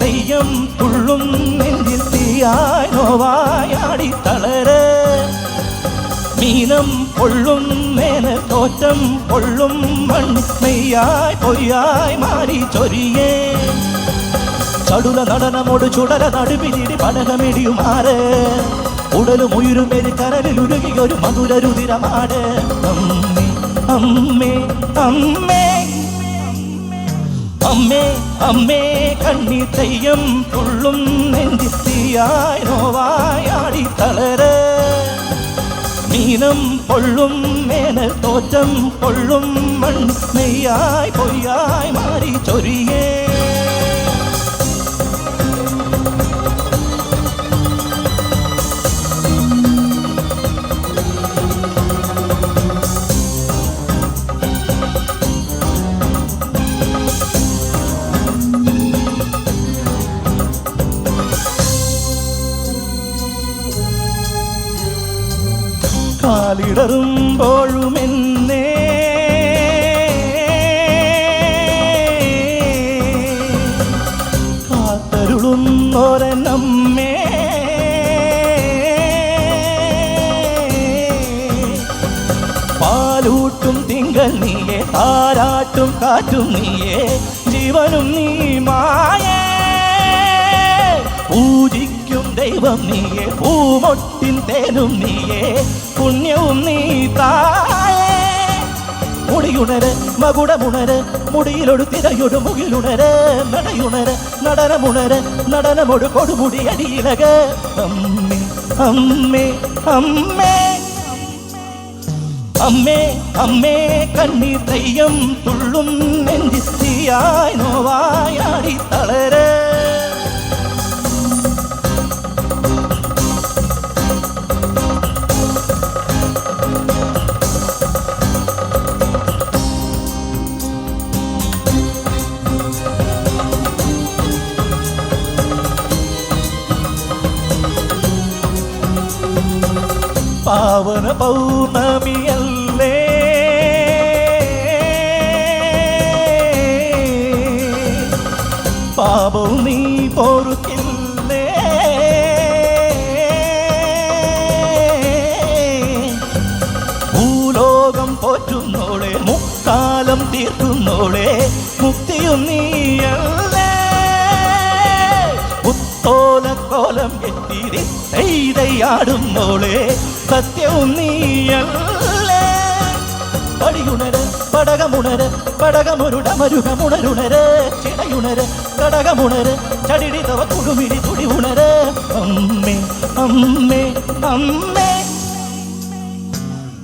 തെയ്യം തുള്ളും നെഞ്ചിൽ തീയായി നോവായാടി തളര്. മീനം പൊള്ളും നേന തോറ്റം പൊള്ളും മണ്ണി മെയ്യായി പൊയ്യായി മാറി ചൊരിയേ. ചടുല നടനമോട് ചുടല നടുവിലിടി പടകമിടിയുമാറ് ഉടലും ഉയരും മേൽ കരലിൽ ഉരുകിയൊരു ഒരു മധുര രുതിരമാട്. അമ്മേ അമ്മേ അമ്മേ അമ്മേ അമ്മേ കണ്ണി തെയ്യം തുള്ളും നെഞ്ചിത്തിയായി നോവായാടി തളര് മീനം പൊള്ളും മേനൽ തോറ്റം പൊള്ളും മണ്ണ് നെയ്യായി പൊയ്യായി മാറി ചൊരിയേ കാലിടറുമ്പോഴും എന്നെ കാത്തരുളുന്നോരനമ്മേ പാലൂട്ടും തിങ്കൾ നീയെ താരാട്ടും കാറ്റും നീയെ ജീവനും നീ മായേ. പൂജിക്കും ദൈവം നീയെ പൂമൊട്ടിൻ തേനും നീയെ പുണ്യവും നീ തായേ. മുടിയുണര് മകുടമുണര് മുടിയിലൊടു തിരയൊടു മുകിലുണര് നടയുണര് നടനമുണര് നടനമൊടു കൊടുമുടി അടിയിലക. അമ്മേ അമ്മേ അമ്മേ. അമ്മേ അമ്മേ കണ്ണീർ തെയ്യം തുള്ളും നെഞ്ചിത്തിയായി നോവായാടി തളര്. പാവന പൗർണമിയല്ലേ? പാപവും നീ പൊറുക്കില്ലേ ഭൂലോകം പോറ്റുന്നോളെ മുക്കാലം തീർക്കുന്നോളെ മുക്തിയും നീയല്ലേ. പുത്തോലക്കോലം കെട്ടിരി മോളെ സത്യവും നീയല്ലേ? പടിയുണര് പടകമുണര് പടകമൊരുടമരുകമുണരുണര് ചിടയുണര് കടകമുണര് ചടിടി തവ കുടുമിടി തുടി ഉണര് അമ്മേ അമ്മേ അമ്മേ.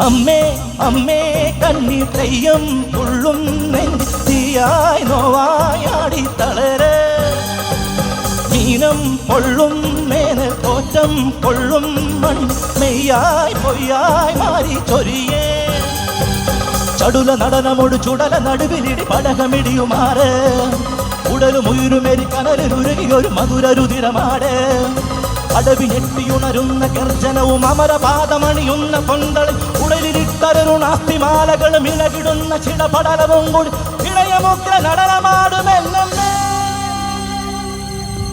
അമ്മേ അമ്മേ കണ്ണീർ തെയ്യം തുള്ളും നെഞ്ചിയായി തളര് മീനം പൊള്ളും മേന തോറ്റം പൊള്ളും മൺ മെയ്യായി പൊയ്യായി മാറി ചൊരിയേ. ചടുല നടനമൊടു ചുടല നടുവിലിടി പടകമിടിയുമാറ്. ഉടലും ഉയരുമെരി കനലിൽ ഉരുകി ഒരു മധുരരുതിരമാട്. അടവി ഞെട്ടിയുണരുന്ന ഗർജനവും അമരപാദമണിയുന്ന കൊന്തളിൽ ഉടലിലിട്ടരുണാസ്തിമാലകളും ഇളകിടുന്ന ചിടപടലവും കൂടി ഇളയമുദ്ര നടനമാടുമെന്നെ